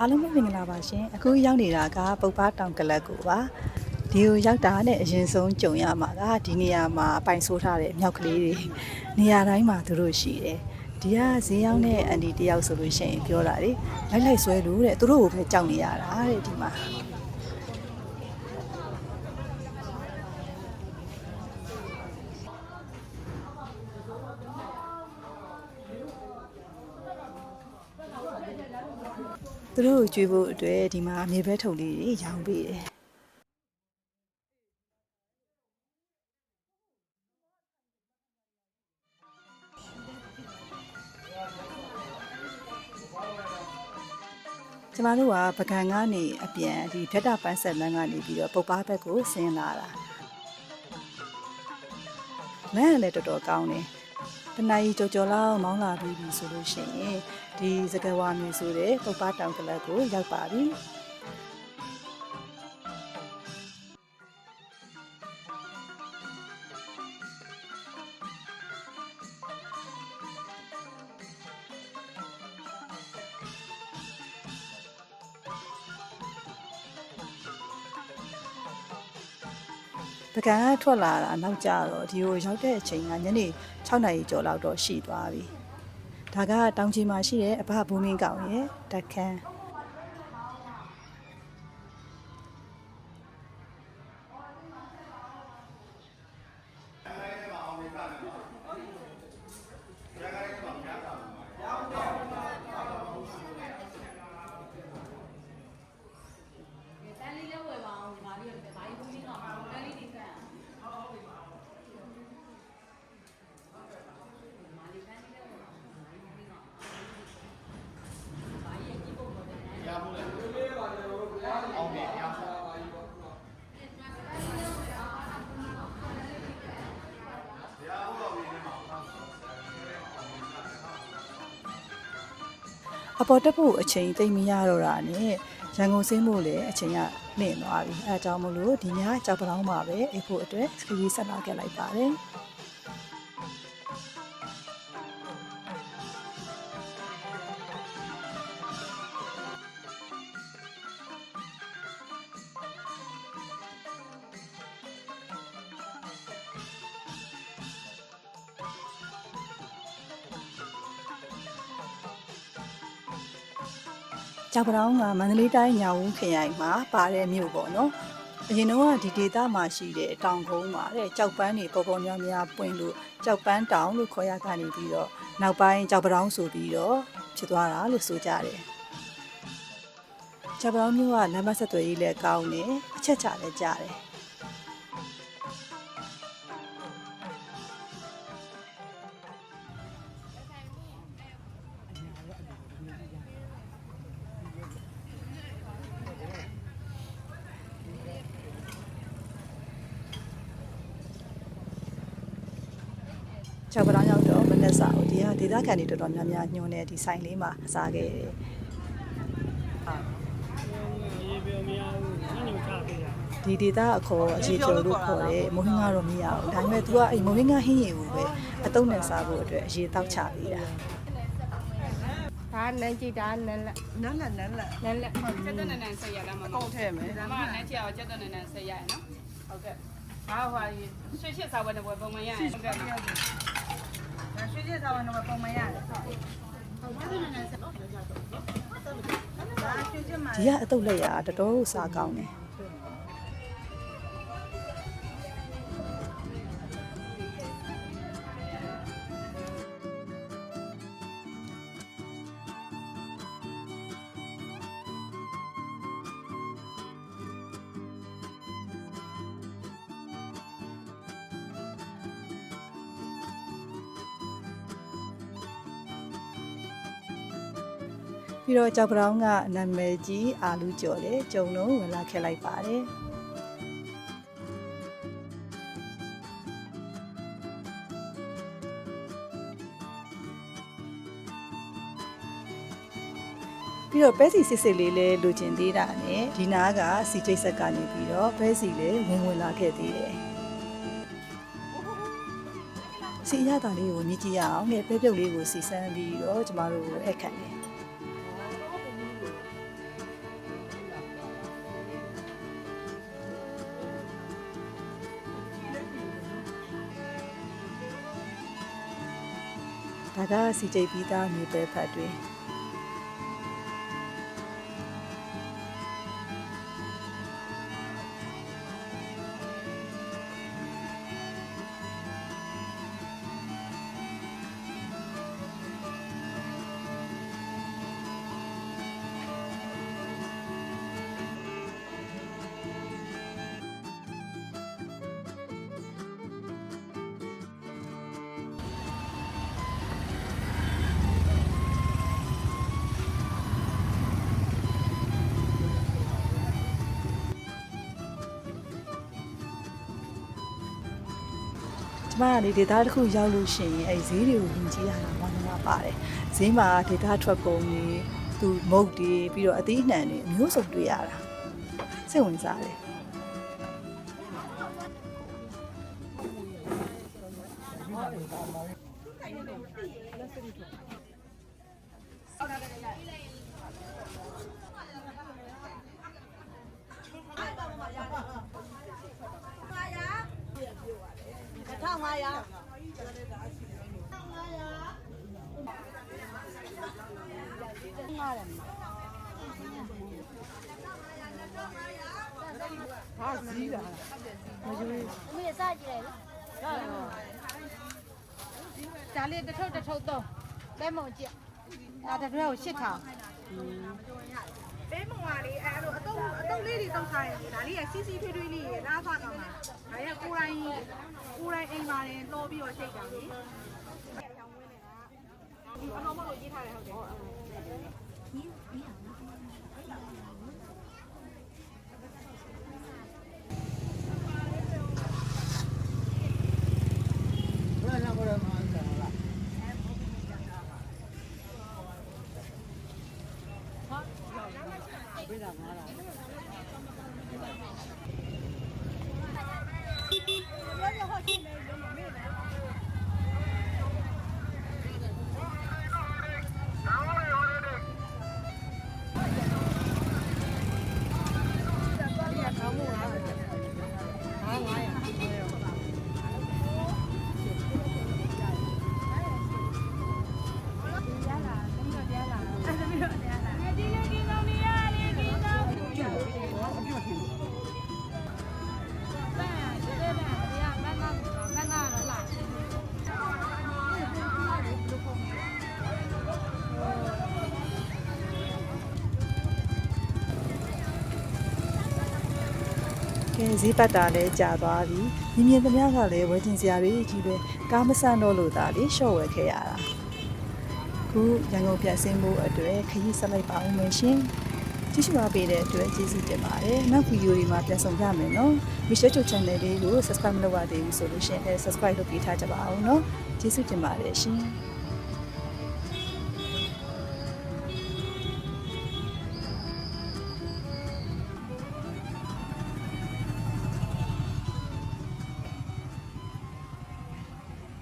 အားလုံးပဲမင်္ဂလာပါရှင်အခုရောက်နေတာကပုပ္ပတောင်ကလပ်ကိုပါဒီကိုရောက်တာနဲ့အရင်ဆုံးကြုံရမှာကဒီနေရာမှာပိုင်ဆိုးထားတဲ့မြောက်ကလေးတွေနေရာတိုင်းမှာသူတို့ရှိတယ်ဒီကဈေးရောက်တဲ့အန်ဒီတယောက်ဆိုလို့ရှိရင်ပြောတာလေလိုက်လိုက်ဆွဲလို့တဲ့သူတို့ကိုပဲကြောက်နေရတာတဲ့ဒီမှာ သူတို့ကိုကြွေးဖို့အတွက်ဒီမှာမြေဘဲထုံလေးတွေရောင်းပေးတယ်ကျမတို့ကပကံကနေအပြန်ဒီဖြတ်တာပန်းဆက်လန်းကနေပြီးတော့ပုပ္ပဘက်ကိုဆင်းလာတာလမ်းကလည်းတော်တော်ကောင်းတယ် တနအီကြော်ကြော်လောက်မောင်းလာပြီးပြီဆိုလို့ရှိရင်ဒီစကဝါမျိုးဆိုတဲ့ပုပ္ပတောင်ကလပ်ကိုရောက်ပါပြီပကံကထွက်လာတာနောက်ကျတော့ဒီကိုရောက်တဲ့အချိန်ကညနေ 6နာရီကျော်လောက်တော့ရှိသွားပြီ။ဒါကတောင်ကြီးမှာရှိတဲ့အဘဘူမင်းကောင်ရဲ့တက်ခန်း အပေါ်တက်ဖို့အချိန်သိမ့်မရတော့တာနဲ့ရန်ကုန်ဆင်းဖို့လည်းအချိန်ကနှင့်သွားပြီအဲအကြောင်းမလို့ဒီညကြောက်ပလောင်းမှာပဲအိပ်ဖို့အတွက်ခရီးဆက်လာခဲ့လိုက်ပါတယ် ကြောက်ပတောင်းကမန္တလေးတိုင်းညောင်ဦးခရိုင်မှာပါတဲ့မြို့ပေါ့နော်အရင်တော့ကဒီဒေသမှာရှိတဲ့တောင်ကုန်းမှာတဲ့ကြောက်ပန်းတွေပေါ်ပေါ်များများပွင့်လို့ကြောက်ပန်းတောင်လို့ခေါ်ရကနေပြီးတော့နောက်ပိုင်းကြောက်ပတောင်းဆိုပြီးတော့ဖြစ်သွားတာလို့ဆိုကြတယ်ကြောက်ပတောင်းမြို့ကလမ်းမဆက်သွယ်ရေးလည်းကောင်းတယ်အချက်ချလည်းကြတယ် ကျောက်ပတောင်းရောက်တော့မနေ့စာကိုဒီကဒေသခံတွေတော်တော်များများညွှန်းနေဒီဆိုင်လေးမှာစားခဲ့တယ်ရေပြောမရဘူးညညချပေးတာဒီဒေသအခေါ်အခြေကျော်လို့ခေါ်တယ်မိုးဟင်းကတော့မရဘူးဒါပေမဲ့ तू ကအဲ့မိုးဟင်းကဟင်းရည်ကိုပဲအတုံးနဲ့စားဖို့အတွက်အရေးတောက်ချပေးတာဒါနန်းကြည့်ဒါနန်းလက်နန်းလက်နန်းလက်နန်းလက်ကျက်တဲ့နန်းနန်းဆက်ရလားမမကောက်ထဲမယ်ဒါမှနန်းချအောင်ကျက်တဲ့နန်းနန်းဆက်ရရနော်ဟုတ်ကဲ့ဘာဟွာရွှေချစ်စာဝတ်တဲ့ဘယ်ပုံမှန်ရဟုတ်ကဲ့ဒါ ရွှေချက်သာဝန်တော့ပုံမရတယ်ဒါရွှေချက်မှာဒီကအတုပ်လက်ရတော်တော်စားကောင်းတယ် ပြီးတော့ကြောက်ပတောင်းကနာမည်ကြီးအာလူကျော်တယ်ဂျုံလုံးဝင်လာခဲ့လိုက်ပါတယ်ပြီးတော့ပဲစီစစ်စစ်လေးလဲလိုချင်သေးတာနဲ့ဒီနားကစီချိတ်ဆက်ကနေပြီးတော့ပဲစီလဲဝင်ဝင်လာခဲ့သေးတယ်စီအရသာလေးကိုမြည်ကြည့်ရအောင်နဲ့ပဲပြုတ်လေးကိုစီစမ်းပြီးတော့ကျမတို့အခက်တယ် ဒါကစီကြိတ်ပြီးသားမြေပဲဖတ်တွေကျ မကလေဒေတာတစ်ခုရောက်လို့ရှိရင်အဲဈေးတွေကိုယဉ်ကျေးရတာမှန်မှန်ပါတယ်ဈေးမှာဒေတာထွက်ကုန်တွေသူမုတ်တွေပြီးတော့အသီးအနှံတွေအမျိုးစုံတွေ့ရတာစိတ်ဝင်စားတယ် ဒါလေးတစ်ထုပ်တစ်ထုပ်သုံးလဲမုံကြည့်ဒါတစ်ထုပ်ကို8000 ပေးမွာလေးအဲလိုအတုပ်အတုပ်လေးတွေတုပ်ထားရင်ဒါလေးရစီစီထွေးထွေးလေးရလားဖကောင်းတာဒါရကိုယ်တိုင်ကိုယ်တိုင်အိမ်မှာရင်လောပြီးတော့ချိန်တာလေဒီအကောင်မလို့ရေးထားတယ်ဟုတ်တယ် ကဲ ဈေးပတ်တာလည်းကြာသွားပြီမြင်မြင်သမျှကလည်းဝယ်ကျင်စရာတွေကြီးပဲကားမဆန့်တော့လို့ဒါလေးရှော့ဝယ်ခဲ့ရတာခုရန်ကုန်ပြန်ဆင်းဖို့အတွက်ခရီးဆက်လိုက်ပါဦးမယ်ရှင်ကြည့်ရှုပါပေးတဲ့အတွက်ကျေးဇူးတင်ပါတယ်နောက်ဗီဒီယိုတွေမှာပြန်ဆောင်ကြမယ်နော် Michelle Cho Channel လေးကို subscribe မလုပ်ရသေးဘူးဆိုလို့ရှိရင်လည်း subscribe လုပ်ပေးထားကြပါအောင်နော်ကျေးဇူးတင်ပါတယ်ရှင်